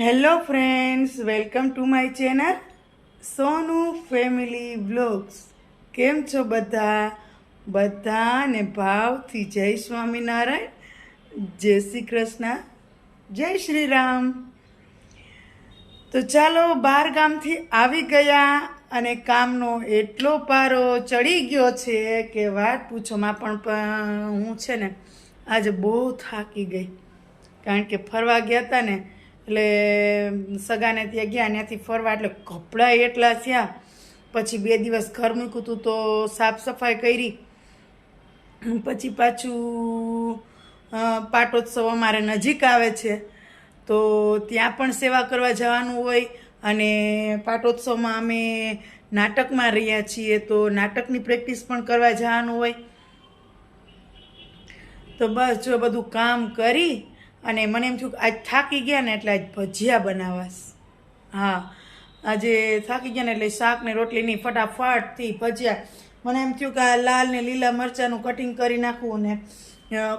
Hello friends welcome to my channel Sonu family vlogs કેમ છો બધા? બધાને ભાવથી જય સ્વામિનારાયણ. જય શ્રી કૃષ્ણ. જય શ્રી રામ. તો ચાલો બાર ગામથી આવી ગયા અને કામનો એટલો પારો ચડી ગયો છે કે વાત પૂછોમાં પણ હું છે ને, આજે બહુ થાકી ગઈ. કારણ કે ફરવા ગયા હતા ને એટલે સગાને ત્યાં ગયા ત્યાંથી ફરવા, એટલે કપડાં એટલા થયા. પછી બે દિવસ ઘર મૂક્યું હતું તો સાફ સફાઈ કરી. પછી પાછું પાટોત્સવ અમારે નજીક આવે છે. તો ત્યાં પણ સેવા કરવા જવાનું હોય અને પાટોત્સવમાં અમે નાટકમાં રહ્યા છીએ, તો નાટકની પ્રેક્ટિસ પણ કરવા જવાનું હોય. તો બસ જો બધું કામ કરી અને મને એમ થયું કે આજ થાકી ગયા ને એટલે આજ ભજીયા બનાવાસ હા, આજે થાકી ગયા ને એટલે શાક ને રોટલીની ફટાફટથી ભજીયા. મને એમ થયું કે આ લાલ ને લીલા મરચાંનું કટિંગ કરી નાખવું ને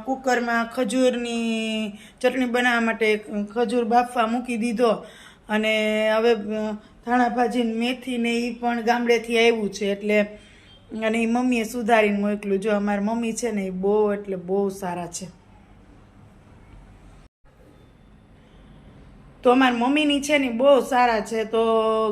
કુકરમાં ખજૂરની ચટણી બનાવવા માટે ખજૂર બાફવા મૂકી દીધો. અને હવે ધાણા ભાજીને મેથી ને એ પણ ગામડેથી આવ્યું છે એટલે, અને એ મમ્મીએ સુધારીને મોકલું જો અમારી મમ્મી છે ને એ બહુ એટલે બહુ સારા છે. તો અમારી મમ્મીની છે ને બહુ સારા છે. તો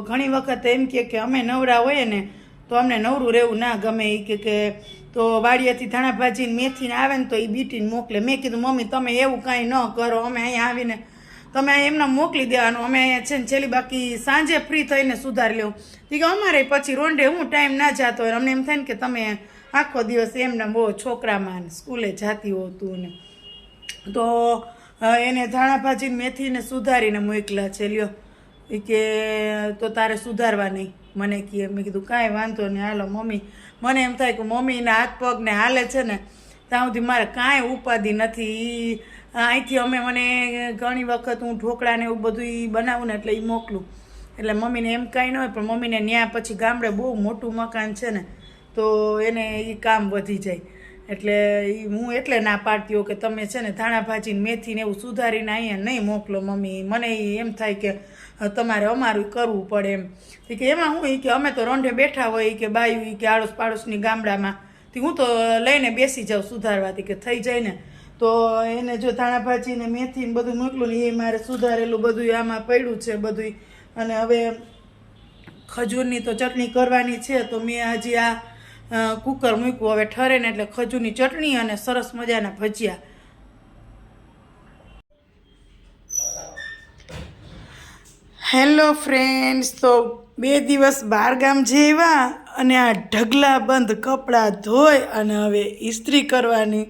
ઘણી વખત એમ કહે કે અમે નવરા હોઈએ ને તો અમને નવરું રહેવું ના ગમે. એ કે તો વાડીએથી ધાણા ભાજીને મેથીને આવે ને તો એ બીટીને મોકલે. મેં કીધું, મમ્મી, તમે એવું કાંઈ ન કરો. અમે અહીંયા આવીને તમે એમને મોકલી દેવાનું. અમે અહીંયા છે ને છેલ્લી બાકી સાંજે ફ્રી થઈને સુધારી લેવું. કે અમારે પછી રોંડે હું ટાઈમ ના જતો હોય. અમને એમ થાય ને કે તમે આખો દિવસ એમને બહુ છોકરામાં સ્કૂલે જતી હોતું ને. તો એને ધાણા ભાજી મેથીને સુધારીને મોકલા છે. લ્યો. એ કે, તો તારે સુધારવા નહીં. મને કહે, મેં કીધું, કાંઈ વાંધો નહીં, હાલો, મમ્મી. મને એમ થાય કે મમ્મીના હાથ પગને હાલે છે ને, ત્યાં સુધી મારે કાંઈ ઉપાધિ નથી. અહીંથી અમે મને ઘણી વખત હું ઢોકળાને એવું બધું બનાવું ને એટલે એ મોકલું. એટલે મમ્મીને એમ કાંઈ ન હોય, પણ મમ્મીને ત્યાં પછી ગામડે બહુ મોટું મકાન છે ને, તો એને એ કામ વધી જાય. એટલે હું એટલે ના પાડતી કે તમે છે ને ધાણા ભાજીને મેથીને એવું સુધારીને અહીંયા નહીં મોકલો મમ્મી. મને એમ થાય કે તમારે અમારું કરવું પડે એમ. કે, એમાં હું કે, અમે તો રોંઢે બેઠા હોય કે બાયું કે આડોશ પાડોશની ગામડામાં. તી હું તો લઈને બેસી જાઉં સુધારવાથી કે થઈ જાય ને. તો એને જો ધાણા ભાજીને મેથીને બધું મોકલું ને એ મારે સુધારેલું બધું આમાં પડ્યું છે બધું અને હવે ખજૂરની તો ચટણી કરવાની છે, તો મેં હજી આ કુકર મૂક્યું. હવે ઠરે ને એટલે ખજૂરની ચટણી અને સરસ મજાના ભજીયા. હેલો ફ્રેન્ડ્સ, તો બે દિવસ બહારગામ જેવા અને આ ઢગલા બંધ કપડાં ધોઈ અને હવે ઇસ્ત્રી કરવાની.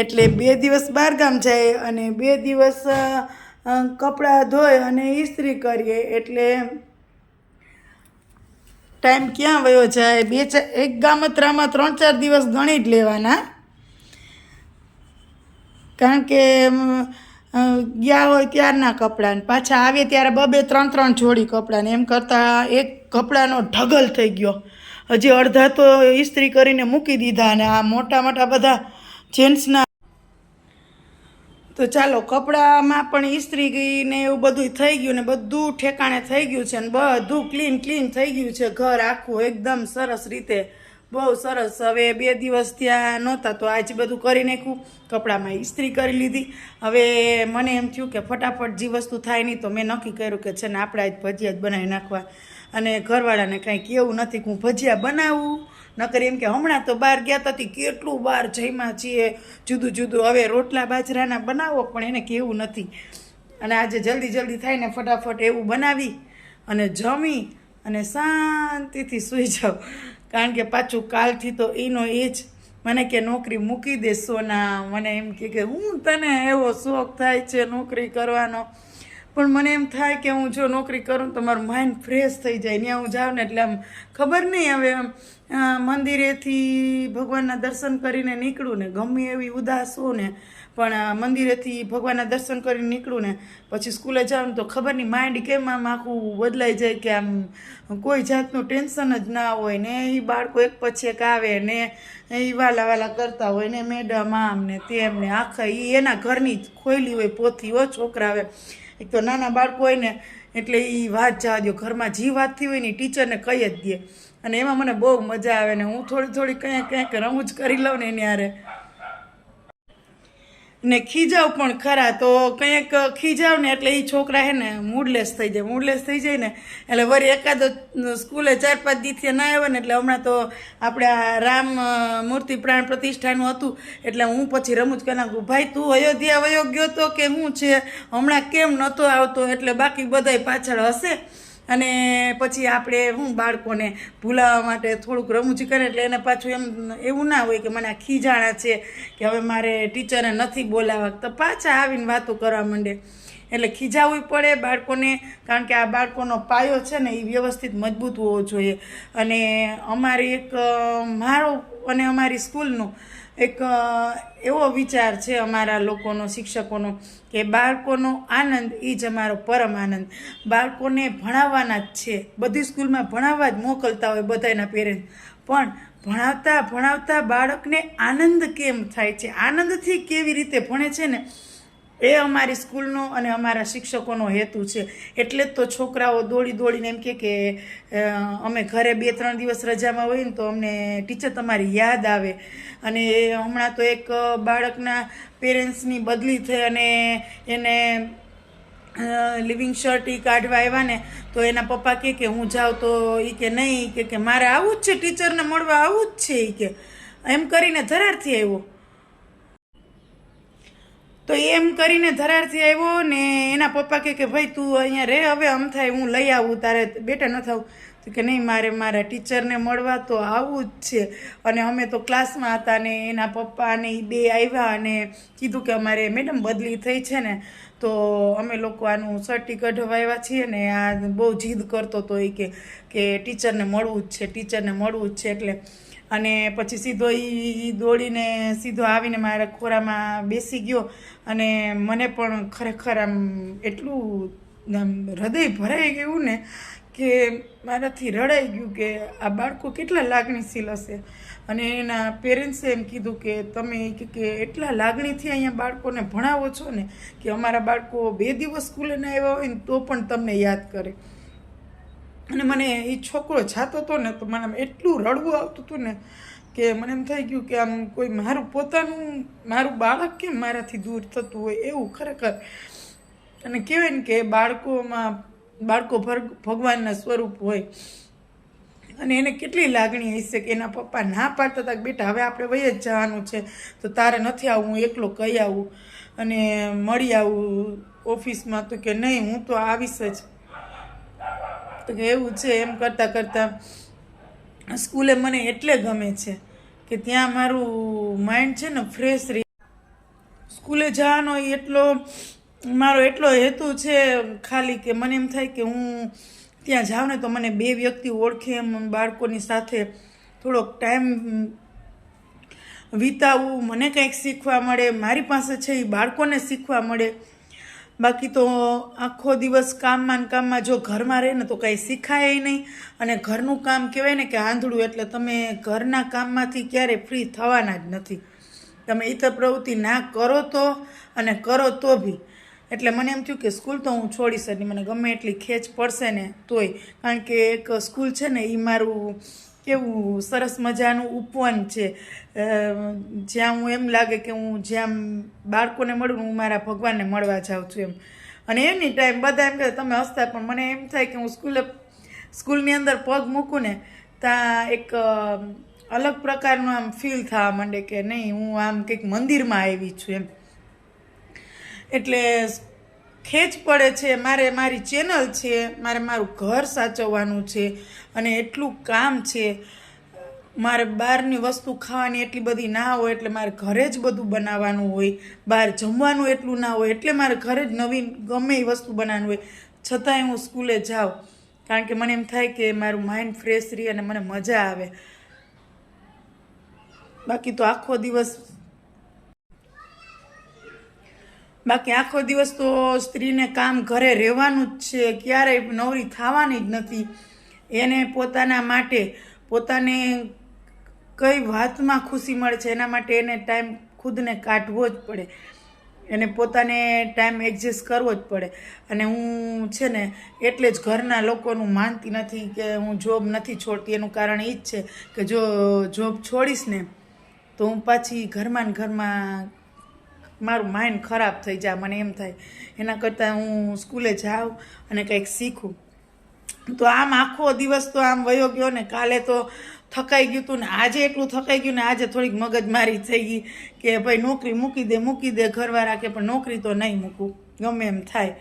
એટલે બે દિવસ બહારગામ જાય અને બે દિવસ કપડાં ધોઈ અને ઇસ્ત્રી કરીએ. એટલે ટાઈમ ક્યાં વયો જાય? બે ચાર એક ગામત્રામાં ત્રણ ચાર દિવસ ગણી જ લેવાના. કારણ કે ગયા હોય ત્યારના કપડાને. પાછા આવે ત્યારે બબે ત્રણ ત્રણ જોડી કપડાને. એમ કરતાં એક કપડાનો ઢગલ થઈ ગયો. હજી અડધા તો ઇસ્ત્રી કરીને મૂકી દીધા અને આ મોટા મોટા બધા જેન્ટ્સના તો ચાલો, કપડામાં પણ ઇસ્ત્રી ને એવું બધું થઈ ગયું ને બધું ઠેકાણે થઈ ગયું છે ને બધું ક્લીન ક્લીન થઈ ગયું છે. ઘર આખું એકદમ સરસ રીતે, બહુ સરસ. હવે બે દિવસ ત્યાં નહોતા તો આજે બધું કરી નાખ્યું. કપડામાં ઇસ્ત્રી કરી લીધી. હવે મને એમ થયું કે ફટાફટ જે વસ્તુ થાય નહીં તો મેં નક્કી કર્યું કે છે ને આપણે આજ ભજીયા જ બનાવી નાખવા. અને ઘરવાળાને કાંઈ કેવું નથી કે હું ભજીયા બનાવું. નકર એમ કે હમણાં તો બહાર ગયા તા તી કેટલું બહાર જઈમાં છીએ, જુદું જુદું. હવે રોટલા બાજરાના બનાવો, પણ એને કેવું નથી. અને આજે જલ્દી જલ્દી થાય ને ફટાફટ એવું બનાવી અને જમી અને શાંતિથી સૂઈ જાઉં કારણ કે પાછું કાલથી તો એનો એ જ, મને કે નોકરી મૂકી દે સોના મને એમ કે હું તને એવો શોખ થાય છે નોકરી કરવાનો. પણ મને એમ થાય કે હું જો નોકરી કરું તો મારું માઇન્ડ ફ્રેશ થઈ જાય. ત્યાં હું જાઉં ને એટલે આમ ખબર નહીં હવે આમ, મંદિરેથી ભગવાનના દર્શન કરીને નીકળું ને ગમે એવી ઉદાસ હોઉં ને પણ મંદિરેથી ભગવાનના દર્શન કરીને નીકળું ને પછી સ્કૂલે જાઉં તો ખબર નહીં માઇન્ડ કેમ આમ આખું બદલાઈ જાય કે આમ કોઈ જાતનું ટેન્શન જ ના હોય ને એ બાળકો એક પછી એક આવે ને એ વાલા વાલા કરતા હોય ને મેડમ આમ ને તેમ ને આખા એ એના ઘરની જ ખોયલી હોય પોથી હો છોકરા આવે એક તો નાના બાળકો હોય ને, એટલે એ વાત જવા દો ઘરમાં જે વાત થઈ હોય ને ટીચરને કહી જ દે. અને એમાં મને બહુ મજા આવે ને હું થોડી થોડી કંઈક કંઈક રમૂજ કરી લઉં ને એની હારે. ને ખીજાવ પણ ખરા, તો કંઈક ખીજાવ ને એટલે એ છોકરા હે ને મૂડલેસ થઈ જાય મૂડલેસ થઈ જાય ને, એટલે વળી એકાદો સ્કૂલે ચાર પાંચ દીથી ના આવ્યા ને, એટલે હમણાં તો આપણે રામ મૂર્તિ પ્રાણ પ્રતિષ્ઠાનું હતું, એટલે હું પછી રમૂજ કરી નાખું ભાઈ, તું અયોધ્યા વયો ગયો તો કે હું છે? હમણાં કેમ નહોતો આવતો? એટલે બાકી બધાય પાછળ હશે. અને પછી આપણે હું બાળકોને ભૂલાવવા માટે થોડુંક રમૂજી કરે એટલે એને પાછું એમ એવું ના હોય કે મને આ ખીજાણા છે કે હવે મારે ટીચરે નથી બોલાવવા. તો પાછા આવીને વાતો કરવા માંડે. એટલે ખીજાવવું પડે બાળકોને, કારણ કે આ બાળકોનો પાયો છે ને એ વ્યવસ્થિત મજબૂત હોવો જોઈએ. અને અમારી એક મારો અને અમારી સ્કૂલનો એક એવો વિચાર છે અમારા લોકોનો, શિક્ષકોનો, કે બાળકોનો આનંદ એ જ અમારો પરમ આનંદ. બાળકોને ભણાવવાના જ છે. બધી સ્કૂલમાં ભણાવવા જ મોકલતા હોય બધાના પેરેન્ટ્સ પણ ભણાવતા ભણાવતા બાળકને આનંદ કેમ થાય છે? આનંદથી કેવી રીતે ભણે છે ને? એ અમારી સ્કૂલનો અને અમારા શિક્ષકોનો હેતુ છે. એટલે જ તો છોકરાઓ દોડી દોડીને એમ કે અમે ઘરે બે ત્રણ દિવસ રજામાં હોય ને તો અમને ટીચર તમારી યાદ આવે. અને હમણાં તો એક બાળકના પેરેન્ટ્સની બદલી થઈ અને એને લિવિંગ શર્ટ એ કાઢવા આવ્યા ને તો એના પપ્પા કહે કે, હું જાઉં તો એ કે નહીં કે કે, મારે આવું જ છે, ટીચરને મળવા આવું જ છે એ કે. એમ કરીને ધરારથી આવ્યો. તો એમ કરીને ધરારથી આવ્યો ને એના પપ્પા કહે કે, ભાઈ, તું અહીંયા રે, હવે આમ થાય, હું લઈ આવું, તારે બેટા ન થવું. તો કે, નહીં, મારે મારા ટીચરને મળવા તો આવવું જ છે. અને અમે તો ક્લાસમાં હતા ને એના પપ્પા અને એ બે આવ્યા અને કીધું કે અમારે મેડમ બદલી થઈ છે ને, તો અમે લોકો આનું સર્ટિફિકેટ આવ્યા છીએ ને આ બહુ જીદ કરતો હતો એ કે ટીચરને મળવું જ છે, ટીચરને મળવું જ છે, એટલે અને પછી સીધો એ દોડીને સીધો આવીને મારા ખોરામાં બેસી ગયો અને મને પણ ખરેખર આમ એટલું આમ હૃદય ભરાઈ ગયું ને કે મારાથી રડાઈ ગયું કે આ બાળકો કેટલા લાગણીશીલ હશે. અને એના પેરેન્ટ્સે એમ કીધું કે તમે કે એટલા લાગણીથી અહીંયા બાળકોને ભણાવો છો ને કે અમારા બાળકો બે દિવસ સ્કૂલે ના આવ્યા હોય ને તો પણ તમને યાદ કરે. અને મને એ છોકરો જાતો હતો ને તો મને એટલું રડવું આવતું હતું ને કે મને એમ થઈ ગયું કે આમ કોઈ મારું પોતાનું, મારું બાળક કેમ મારાથી દૂર થતું હોય એવું ખરેખર. અને કહેવાય ને કે બાળકોમાં, બાળકો ભગ- ભગવાનના સ્વરૂપ હોય. અને એને કેટલી લાગણી હશે કે એના પપ્પા ના પાડતા હતા કે બેટા હવે આપણે વહી જ જવાનું છે, તો તારે નથી આવું, હું એકલો કહી આવું. અને મળી આવું ઓફિસમાં તો કે નહીં, હું તો આવીશ જ. તો કે એવું છે એમ કરતાં કરતાં સ્કૂલે મને એટલે ગમે છે કે ત્યાં મારું માઇન્ડ છે ને ફ્રેશ રહે. સ્કૂલે જવાનો એટલો, મારો એટલો હેતુ છે ખાલી કે મને એમ થાય કે હું ત્યાં જાઉં ને તો મને બે વ્યક્તિ ઓળખે એમ બાળકોની સાથે થોડોક ટાઈમ વિતાવવું મને કંઈક શીખવા મળે, મારી પાસે છે એ બાળકોને શીખવા મળે. બાકી તો આખો દિવસ કામમાં ને કામમાં જો ઘરમાં રહે ને તો કાંઈ શીખાય નહીં. અને ઘરનું કામ કહેવાય ને કે આંધળું, એટલે તમે ઘરના કામમાંથી ક્યારેય ફ્રી થવાના જ નથી. તમે ઈતર પ્રવૃત્તિ ના કરો તો અને કરો તો બી એટલે મને એમ થયું કે સ્કૂલ તો હું છોડીશ જ નહીં. મને ગમે એટલી ખેંચ પડશે ને તોય. કારણ કે એક સ્કૂલ છે ને એ મારું કેવું સરસ મજાનું ઉપવન છે. જ્યાં હું એમ લાગે કે હું જ્યાં બાળકોને મળું હું મારા ભગવાનને મળવા જાઉં છું એમ. અને એની ટાઈમ બધા એમ કહે, તમે હસતા પણ. મને એમ થાય કે હું સ્કૂલે, સ્કૂલની અંદર પગ મૂકું ને, ત્યાં એક અલગ પ્રકારનું આમ ફીલ થવા માંડે કે નહીં, હું આમ કંઈક મંદિરમાં આવી છું એમ. એટલે ખેંચ પડે છે, મારે મારી ચેનલ છે, મારે મારું ઘર સાચવવાનું છે અને એટલું કામ છે. મારે બહારની વસ્તુ ખાવાની એટલી બધી ના હોય, એટલે મારે ઘરે જ બધું બનાવવાનું હોય. બહાર જમવાનું એટલું ના હોય, એટલે મારે ઘરે જ નવીન ગમે એ વસ્તુ બનાવવાનું હોય. છતાંય હું સ્કૂલે જાઉં, કારણ કે મને એમ થાય કે મારું માઇન્ડ ફ્રેશ રહે અને મને મજા આવે. બાકી તો આખો દિવસ બાકી આખો દિવસ તો સ્ત્રીને કામ ઘરે રહેવાનું જ છે, ક્યારેય નવરી થવાની જ નથી. એને પોતાના માટે પોતાને કઈ વાતમાં ખુશી મળે છે, એના માટે એને ટાઈમ ખુદને કાઢવો જ પડે. એને પોતાને ટાઈમ એડજસ્ટ કરવો જ પડે. અને હું છે ને, એટલે જ ઘરના લોકોનું માનતી નથી કે હું જોબ નથી છોડતી. એનું કારણ એ જ છે કે જો જોબ છોડીશ ને, તો હું પાછી ઘરમાં ને ઘરમાં મારું માઇન્ડ ખરાબ થઈ જાય, મને એમ થાય, એના કરતાં હું સ્કૂલે જાઉં અને કંઈક શીખું. તો આમ આખો દિવસ તો આમ વયો ગયો ને, કાલે તો થકાઈ ગયું હતું ને, આજે એટલું થકાઈ ગયું ને, આજે થોડીક મગજમારી થઈ ગઈ કે ભાઈ નોકરી મૂકી દે મૂકી દે, ઘરવાળા કે પણ નોકરી તો નહીં મૂકું. ગમે એમ થાય.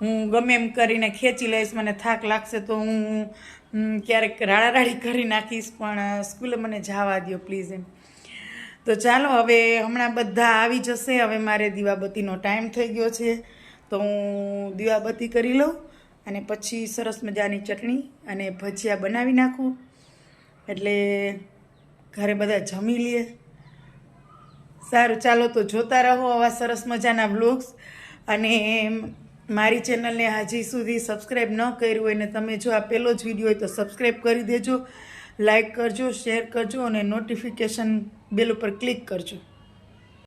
હું ગમે એમ કરીને ખેંચી લઈશ, મને થાક લાગશે તો હું ક્યારેક રાડારાડી કરી નાખીશ, પણ સ્કૂલે મને જવા દો પ્લીઝ એમ. તો ચાલો, હવે હમણાં બધા આવી જશે. હવે મારે દીવાબત્તીનો ટાઈમ થઈ ગયો છે. તો હું દીવાબત્તી કરી લઉં અને પછી સરસ મજાની ચટણી અને ભજીયા બનાવી નાખું. એટલે ઘરે બધા જમી લે. સારું, ચાલો તો જોતા રહો આવા સરસ મજાના વ્લોગ્સ. અને મારી ચેનલને હજી સુધી સબસ્ક્રાઈબ ન કર્યું હોય ને તમે જો આ પહેલો જ વીડિયો હોય તો સબસ્ક્રાઈબ કરી દેજો. લાઈક કરજો, શેર કરજો અને નોટિફિકેશન બેલ ઉપર ક્લિક કરજો.